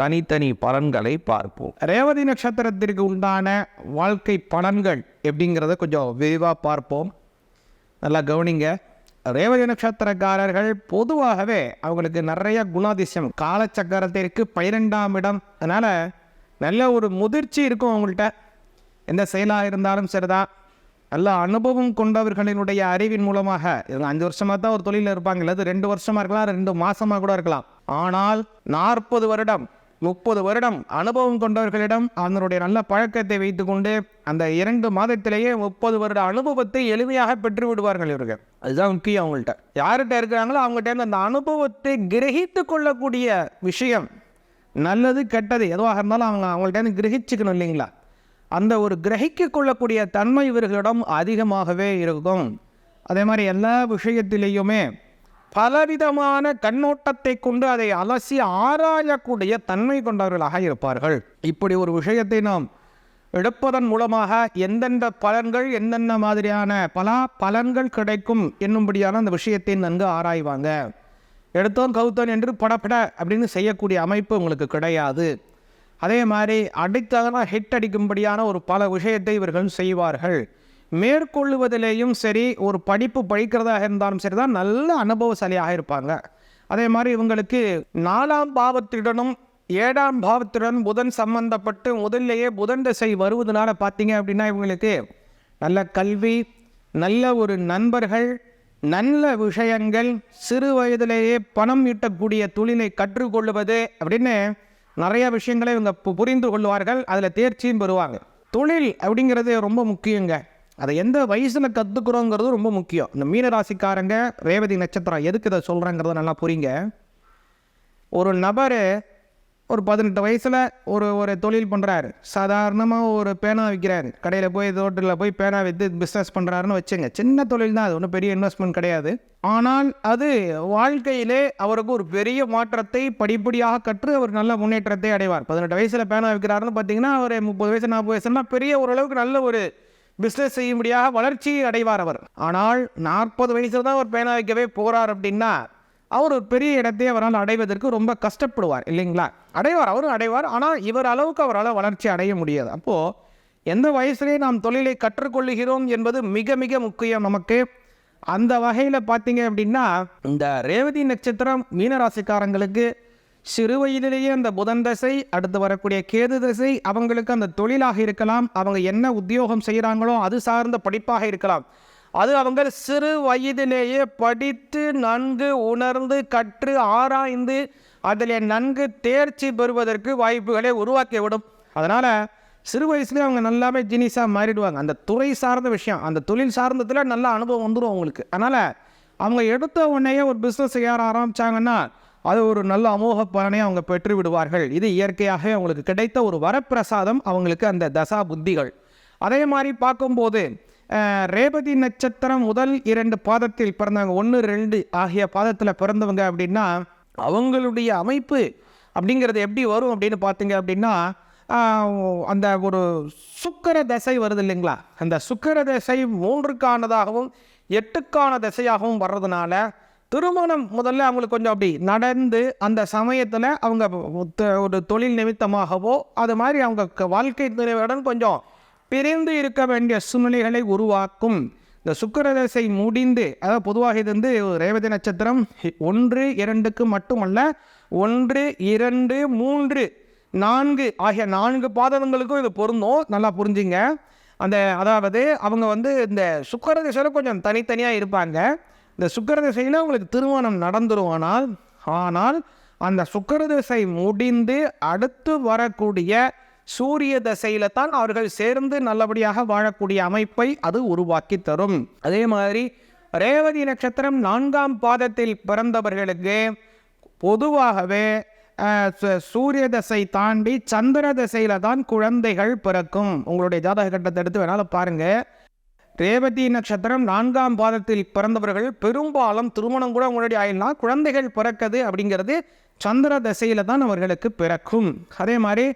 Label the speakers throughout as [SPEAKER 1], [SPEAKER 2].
[SPEAKER 1] தனித்தனி பலன்களை பார்ப்போம்.
[SPEAKER 2] ரேவதி நட்சத்திரத்திற்கு உண்டான வாழ்க்கை பலன்கள் எப்படிங்கிறத கொஞ்சம் விரிவாக பார்ப்போம். நல்லா கவனிங்க. ரேவதி நட்சத்திரக்காரர்கள் பொதுவாகவே அவங்களுக்கு நிறைய குணாதிசயம். காலச்சக்கரத்திற்கு பன்னிரெண்டாம் இடம். அதனால் நல்ல ஒரு முதிர்ச்சி இருக்கும் அவங்கள்ட்ட. எந்த செயலாக இருந்தாலும் சரிதான் நல்ல அனுபவம் கொண்டவர்களினுடைய அறிவின் மூலமாக இவங்க அஞ்சு வருஷமாக தான் ஒரு தொழிலில் இருப்பாங்க. அல்லது ரெண்டு வருஷமாக இருக்கலாம் ரெண்டு மாதமாக கூட இருக்கலாம். ஆனால் நாற்பது வருடம் முப்பது வருடம் அனுபவம் கொண்டவர்களிடம் அதனுடைய நல்ல பழக்கத்தை வைத்துக்கொண்டு அந்த இரண்டு மாதத்திலேயே முப்பது வருட அனுபவத்தை எளிமையாக பெற்று விடுவார்கள் இவர்கள். அதுதான் முக்கியம் அவங்கள்ட்ட. யார்கிட்ட இருக்கிறாங்களோ அவங்ககிட்ட அந்த அனுபவத்தை கிரகித்து கொள்ளக்கூடிய விஷயம். நல்லது கெட்டது எதுவாக இருந்தாலும் அவங்க அவங்கள்ட்ட கிரகிச்சுக்கணும் இல்லைங்களா? அந்த ஒரு கிரகிக்க கொள்ளக்கூடிய தன்மை இவர்களிடம் அதிகமாகவே இருக்கும். அதே மாதிரி எல்லா விஷயத்திலேயுமே பலவிதமான கண்ணோட்டத்தை கொண்டு அதை அலசி ஆராயக்கூடிய தன்மை கொண்டவர்களாக இருப்பார்கள். இப்படி ஒரு விஷயத்தை நாம் எடுப்பதன் மூலமாக எந்தெந்த பலன்கள் எந்தெந்த மாதிரியான பல பலன்கள் கிடைக்கும் என்னும்படியான அந்த விஷயத்தை நன்கு ஆராய்வாங்க. எடுத்தோம் கவுத்தோன் என்று படப்பட அப்படின்னு செய்யக்கூடிய அமைப்பு உங்களுக்கு கிடையாது. அதே மாதிரி அடித்தகனா ஹிட் அடிக்கும்படியான ஒரு பல விஷயத்தை இவர்கள் செய்வார்கள். மேற்கொள்ளுவதிலேயும் சரி ஒரு படிப்பு படிக்கிறதாக இருந்தாலும் சரி தான் நல்ல அனுபவசாலியாக இருப்பாங்க. அதே மாதிரி இவங்களுக்கு நாலாம் பாவத்துடனும் ஏழாம் பாவத்துடன் புதன் சம்பந்தப்பட்டு முதல்லையே புதன் திசை வருவதனால பார்த்தீங்க அப்படின்னா இவங்களுக்கு நல்ல கல்வி நல்ல ஒரு நண்பர்கள் நல்ல விஷயங்கள் சிறு வயதிலேயே பணம் ஈட்டக்கூடிய தொழிலை கற்றுக்கொள்வது அப்படின்னு நிறைய விஷயங்களை இவங்க பு- புரிந்து கொள்வார்கள். அதில் தேர்ச்சியும் பெறுவாங்க. தொழில் அப்படிங்கிறது ரொம்ப முக்கியங்க. அதை எந்த வயசில் கற்றுக்குறோங்கிறது ரொம்ப முக்கியம். இந்த மீனராசிக்காரங்க ரேவதி நட்சத்திரம் எதுக்கு இதை சொல்கிறேங்கிறத நல்லா புரியுங்க ஒரு நபர் ஒரு பதினெட்டு வயசில் ஒரு ஒரு தொழில் பண்ணுறாரு சாதாரணமாக ஒரு பேனா விற்கிறாரு கடையில் போய் தோட்டத்தில் போய் பேனா விற்று பிஸ்னஸ் பண்ணுறாருன்னு வச்சுங்க. சின்ன தொழில் தான் அது ஒன்றும் பெரிய இன்வெஸ்ட்மெண்ட் கிடையாது. ஆனால் அது வாழ்க்கையிலே அவருக்கு ஒரு பெரிய மாற்றத்தை படிப்படியாக கற்று அவர் நல்ல முன்னேற்றத்தை அடைவார். பதினெட்டு வயசில் பேனா விற்கிறாருன்னு பார்த்தீங்கன்னா ஒரு முப்பது வயசு நாற்பது வயசுனா பெரிய ஓரளவுக்கு நல்ல ஒரு பிஸ்னஸ் செய்யும்படியாக வளர்ச்சி அடைவார் அவர். ஆனால் நாற்பது வயசில் தான் அவர் பேனா வைக்கவே போகிறார் அப்படின்னா அவர் ஒரு பெரிய இடத்தை அவரால் அடைவதற்கு ரொம்ப கஷ்டப்படுவார் இல்லைங்களா? அடைவார் அவரும் அடைவார். ஆனால் இவர் அளவுக்கு அவரால் வளர்ச்சி அடைய முடியாது. அப்போது எந்த வயசுலேயே நாம் தொழிலை கற்றுக்கொள்ளுகிறோம் என்பது மிக மிக முக்கியம் நமக்கு. அந்த வகையில் பார்த்தீங்க அப்படின்னா இந்த ரேவதி நட்சத்திரம் மீனராசிக்காரங்களுக்கு சிறு வயதிலேயே அந்த புதன் தசை அடுத்து வரக்கூடிய கேது தசை அவங்களுக்கு அந்த தொழிலாக இருக்கலாம். அவங்க என்ன உத்தியோகம் செய்கிறாங்களோ அது சார்ந்த படிப்பாக இருக்கலாம். அது அவங்க சிறு வயதிலேயே படித்து நன்கு உணர்ந்து கற்று ஆராய்ந்து அதில் நன்கு தேர்ச்சி பெறுவதற்கு வாய்ப்புகளை உருவாக்கிவிடும். அதனால் சிறு வயசுலேயே அவங்க நல்லாவே ஜீனிஸாக மாறிடுவாங்க. அந்த துறை சார்ந்த விஷயம் அந்த தொழில் சார்ந்ததில் நல்ல அனுபவம் வந்துடும் அவங்களுக்கு. அதனால் அவங்க எடுத்த உடனேயே ஒரு பிஸ்னஸ் செய்ய ஆரம்பித்தாங்கன்னா அது ஒரு நல்ல அமோக பலனை அவங்க பெற்று விடுவார்கள். இது இயற்கையாகவே அவங்களுக்கு கிடைத்த ஒரு வரப்பிரசாதம் அவங்களுக்கு அந்த தசா புத்திகள். அதே மாதிரி பார்க்கும்போது ரேபதி ரேவதி நட்சத்திரம் முதல் இரண்டு பாதத்தில் பிறந்தவங்க ஒன்று ரெண்டு ஆகிய பாதத்தில் பிறந்தவங்க அப்படின்னா அவங்களுடைய அமைப்பு அப்படிங்கிறது எப்படி வரும் அப்படின்னு பார்த்தீங்க அப்படின்னா அந்த ஒரு சுக்கர தசை வருது இல்லைங்களா? அந்த சுக்கர தசை மூன்றுக்கானதாகவும் எட்டுக்கான திசையாகவும் வர்றதுனால திருமணம் முதல்ல அவங்களுக்கு கொஞ்சம் அப்படி நடந்து அந்த சமயத்தில் அவங்க த- ஒரு தொழில் நிமித்தமாகவோ அது மாதிரி அவங்க க- வாழ்க்கை நிறைவுடன் கொஞ்சம் பிரிந்து இருக்க வேண்டிய சூழ்நிலைகளை உருவாக்கும். இந்த சுக்கரதசை முடிந்து அதாவது பொதுவாக இது வந்து ரேவதி நட்சத்திரம் ஒன்று இரண்டுக்கு மட்டுமல்ல ஒன்று இரண்டு மூன்று நான்கு ஆகிய நான்கு பாதகங்களுக்கும் இது பொருந்தும். நல்லா புரிஞ்சுங்க. அந்த அதாவது அவங்க வந்து இந்த சுக்கர திசையில் கொஞ்சம் தனித்தனியாக இருப்பாங்க. இந்த சுக்கர திசையில் அவங்களுக்கு திருமணம் நடந்துரும் ஆனால் ஆனால் அந்த சுக்கர திசை முடிந்து அடுத்து வரக்கூடிய சூரிய தசையில தான் அவர்கள் சேர்ந்து நல்லபடியாக வாழக்கூடிய அமைப்பை அது உருவாக்கி தரும். அதே மாதிரி ரேவதி நட்சத்திரம் நான்காம் பாதத்தில் பிறந்தவர்களுக்கு பொதுவாகவே சு- சூரிய தசை தாண்டி சந்திர தசையில தான் குழந்தைகள் பிறக்கும். உங்களுடைய ஜாதக கட்டத்தை எடுத்து வேணாலும் பாருங்கள் ரேவதி நட்சத்திரம் நான்காம் பாதத்தில் பிறந்தவர்கள் பெரும்பாலும் திருமணம் கூட முன்னாடி ஆயிடலாம் குழந்தைகள் பிறக்குது அப்படிங்கிறது சந்திர தசையில் தான் அவர்களுக்கு பிறக்கும். அதே மாதிரி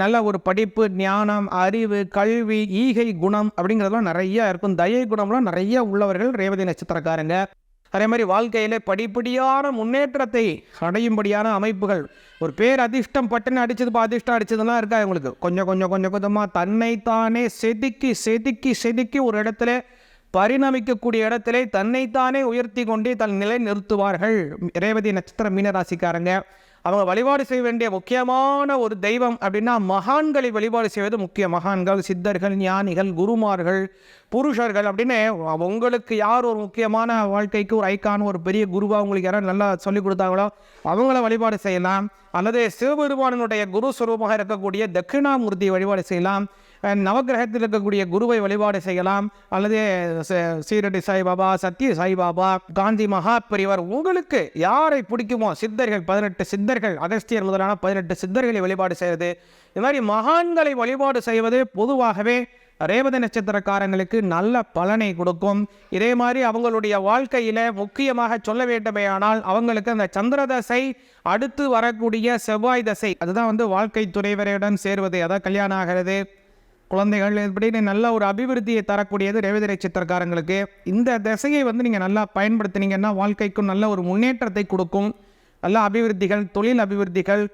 [SPEAKER 2] நல்ல ஒரு படிப்பு ஞானம் அறிவு கல்வி ஈகை குணம் அப்படிங்கிறதெல்லாம் நிறைய இருக்கும். தயை குணம்லாம் நிறைய உள்ளவர்கள் ரேவதி நட்சத்திரக்காரங்க. அதே மாதிரி வாழ்க்கையிலே படிப்படியான முன்னேற்றத்தை அடையும்படியான அமைப்புகள். ஒரு பேர் அதிர்ஷ்டம் பட்டுன்னு அடிச்சது அதிர்ஷ்டம் அடிச்சதுலாம் இருக்கா உங்களுக்கு? கொஞ்சம் கொஞ்சம் கொஞ்சம் கொஞ்சமாக தன்னைத்தானே செதுக்கி செதுக்கி செதுக்கி ஒரு இடத்துல பரிணமிக்கக்கூடிய இடத்திலே தன்னைத்தானே உயர்த்தி கொண்டே தன் நிலை நிறுத்துவார்கள். ரேவதி நட்சத்திர மீனராசிக்காரங்க. அவங்க வழிபாடு செய்ய வேண்டிய முக்கியமான ஒரு தெய்வம் அப்படின்னா மகான்களை வழிபாடு செய்வது முக்கிய மகான்கள் சித்தர்கள் ஞானிகள் குருமார்கள் புருஷர்கள் அப்படின்னு உங்களுக்கு யார் ஒரு முக்கியமான வாழ்க்கைக்கு ஒரு ஐக்கான் ஒரு பெரிய குருவாக உங்களுக்கு யாராவது நல்லா சொல்லிக் கொடுத்தாங்களோ அவங்கள வழிபாடு செய்யலாம். அல்லது சிவபெருமானனுடைய குரு சுரூபமாக இருக்கக்கூடிய தட்சிணாமூர்த்தி வழிபாடு செய்யலாம். நவகிரகத்தில் நவக்கிரகத்தில் இருக்கக்கூடிய குருவை வழிபாடு செய்யலாம். அல்லது ச- சீரடி சாய்பாபா சத்ய சாய்பாபா காந்தி மகா பெரியவர் உங்களுக்கு யாரை பிடிக்குமோ சித்தர்கள் பதினெட்டு சித்தர்கள் அகஸ்தியர் முதலான பதினெட்டு சித்தர்களை வழிபாடு செய்வது. இது மாதிரி மகான்களை வழிபாடு செய்வது பொதுவாகவே ரேவதி நட்சத்திரக்காரங்களுக்கு நல்ல பலனை கொடுக்கும். இதே மாதிரி அவங்களுடைய வாழ்க்கையில முக்கியமாக சொல்ல வேண்டுமேயானால் அவங்களுக்கு அந்த சந்திர தசை அடுத்து வரக்கூடிய செவ்வாய் தசை அதுதான் வந்து வாழ்க்கை துறைவரையுடன் சேர்வது. அதான் கல்யாணம் ஆகிறது. குழந்தைகள் இப்படின்னு நல்ல ஒரு அபிவிருத்தியை தரக்கூடியது ரேவதி நட்சத்திரக்காரங்களுக்கு இந்த திசையை வந்து நீங்கள் நல்லா பயன்படுத்தினீங்கன்னா வாழ்க்கைக்கும் நல்ல ஒரு முன்னேற்றத்தை கொடுக்கும். நல்ல அபிவிருத்திகள் தொழில் அபிவிருத்திகள்.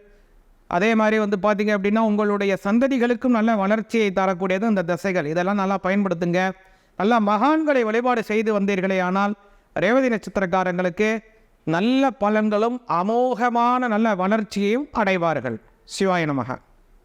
[SPEAKER 2] அதே மாதிரி வந்து பார்த்தீங்க அப்படின்னா உங்களுடைய சந்ததிகளுக்கும் நல்ல வளர்ச்சியை தரக்கூடியது இந்த திசைகள். இதெல்லாம் நல்லா பயன்படுத்துங்க. நல்லா மகான்களை வழிபாடு செய்து வந்தீர்களே ஆனால் ரேவதி நட்சத்திரக்காரங்களுக்கு நல்ல பலன்களும் அமோகமான நல்ல வளர்ச்சியையும் அடைவார்கள். சிவாய நமகா.